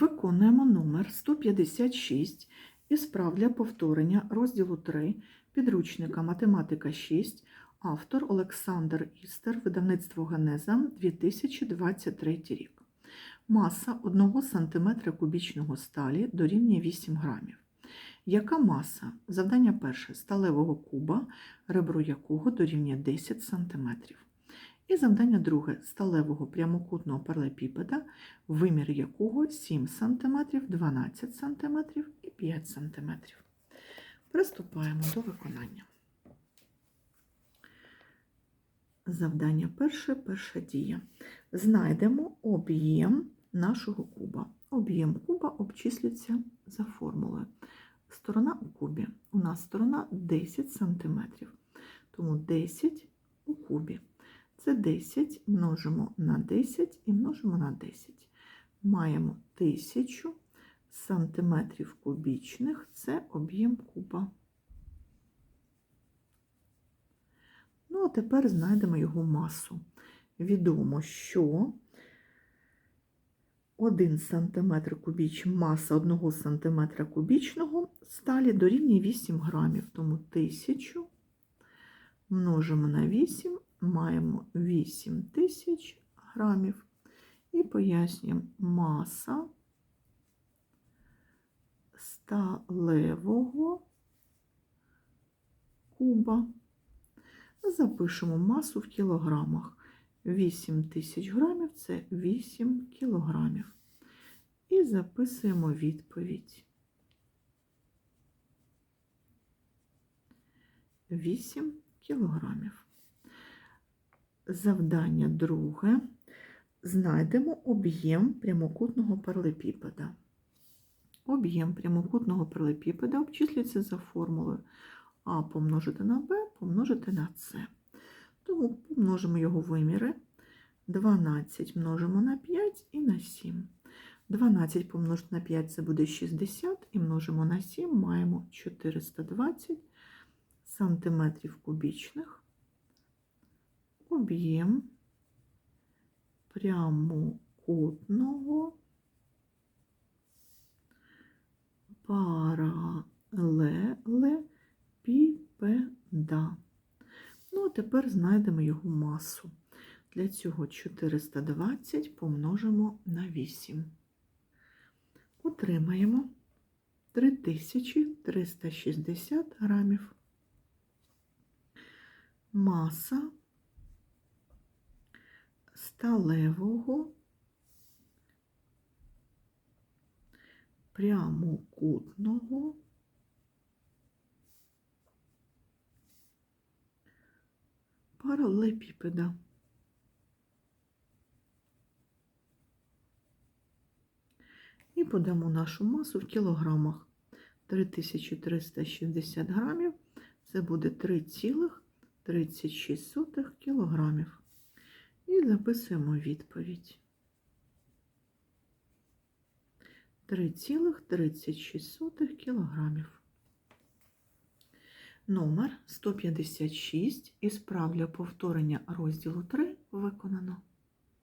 Виконуємо номер 156 із прав для повторення розділу 3 підручника Математика 6, автор Олександр Істер, видавництво Генеза 2023 рік. Маса 1 см кубічного сталі дорівнює 8 грамів. Яка маса? Завдання перше сталевого куба, ребро якого дорівнює 10 см. І завдання друге сталевого прямокутного паралепіпеда, вимір якого 7 см, 12 см і 5 см. Приступаємо до виконання. Завдання перше, перша дія. Знайдемо об'єм нашого куба. Об'єм куба обчислюється за формулою. Сторона у кубі. У нас сторона 10 см, тому 10 у кубі. Це 10 множимо на 10 і множимо на 10. Маємо 1000 сантиметрів кубічних, це об'єм куба. Ну, а тепер знайдемо його масу. Відомо, що 1 см кубіч, маса 1 см кубічного сталі дорівнює 8 грамів, тому 1000 множимо на 8 маємо 8 тисяч грамів і пояснюємо маса сталевого куба. Запишемо масу в кілограмах. 8 тисяч грамів це 8 кілограмів. І записуємо відповідь. 8 кілограмів. Завдання друге. Знайдемо об'єм прямокутного паралепіпеда. Об'єм прямокутного паралепіпеда обчислюється за формулою А помножити на Б помножити на С. Тому помножимо його виміри. 12 множимо на 5 і на 7. 12 помножити на 5 це буде 60, і множимо на 7 маємо 420 сантиметрів кубічних. Об'єм прямокутного паралелепіпеда. Ну, а тепер знайдемо його масу. Для цього 420 помножимо на 8. Отримаємо 3360 грамів. Маса сталевого прямокутного паралепіпеда. І подамо нашу масу в кілограмах. 3360 грамів. Це буде 3,36 кілограмів. І записуємо відповідь. 3,36 кілограмів. Номер 156 із прав повторення розділу 3 виконано.